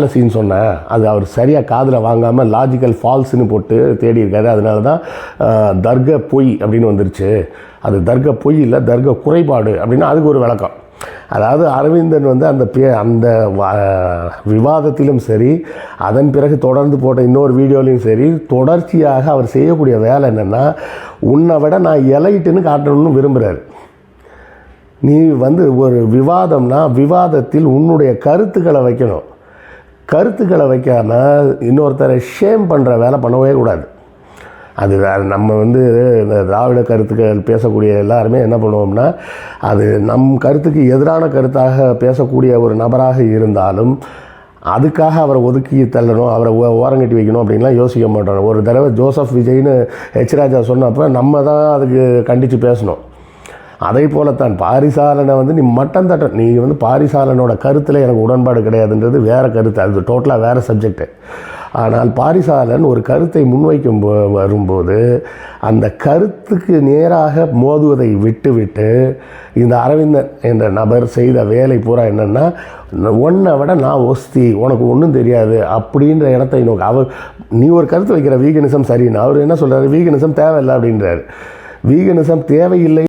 பாலசின்னு சொன்னேன். அது அவர் சரியாக காதில் வாங்காமல் லாஜிக்கல் ஃபால்ஸ்னு போட்டு தேடி இருக்காரு. அதனால தான் தர்க பொய் அப்படின்னு வந்துருச்சு. அது தர்க பொய் இல்லை தர்க குறைபாடு அப்படின்னா அதுக்கு ஒரு விளக்கம். அதாவது அரவிந்தன் வந்து அந்த பே அந்த விவாதத்திலும் சரி அதன் பிறகு தொடர்ந்து போட்ட இன்னொரு வீடியோலையும் சரி தொடர்ச்சியாக அவர் செய்யக்கூடிய வேலை என்னென்னா உன்னை விட நான் எலைட்டுன்னு காட்டணும்னு விரும்புகிறாரு நீ வந்து ஒரு விவாதம்னா விவாதத்தில் உன்னுடைய கருத்துக்களை வைக்கணும். கருத்துக்களை வைக்காமல் இன்னொருத்தரை ஷேம் பண்ணுற வேலை பண்ணவே கூடாது. அது வேற நம்ம வந்து இந்த திராவிட கருத்துக்கள் பேசக்கூடிய எல்லாருமே என்ன பண்ணுவோம்னா அது நம் கருத்துக்கு எதிரான கருத்தாக பேசக்கூடிய ஒரு நபராக இருந்தாலும் அதுக்காக அவரை ஒதுக்கி தள்ளணும் அவரை ஓரங்கட்டி வைக்கணும் அப்படின்லாம் யோசிக்க மாட்டோம். ஒரு தடவை ஜோசப் விஜய்னு ஹெச் ராஜா சொன்னப்போ நம்ம தான் அதுக்கு கண்டித்து பேசணும். அதே போலத்தான் பாரிசாலனை வந்து நீ மட்டம் தட்ட நீ வந்து பாரிசாலனோட கருத்தில் எனக்கு உடன்பாடு கிடையாதுன்றது வேறு கருத்து. அது டோட்டலாக வேறு சப்ஜெக்ட்டு ஆனால் பாரிசாலன் ஒரு கருத்தை முன்வைக்கும் போ- வரும்போது அந்த கருத்துக்கு நேராக மோதுவதை விட்டுவிட்டு இந்த அரவிந்தன் என்ற நபர் செய்த வேலை பூரா என்னென்னா உன்னை விட நான் ஒஸ்தி உனக்கு ஒன்றும் தெரியாது அப்படின்ற இடத்தை நோக்கி அவர் நீ ஒரு கருத்து வைக்கிற வீகனிசம் சரின்னு. அவர் என்ன சொல்கிறாரு வீகனிசம் தேவையில்லை அப்படின்றாரு. வீகனிசம் தேவையில்லை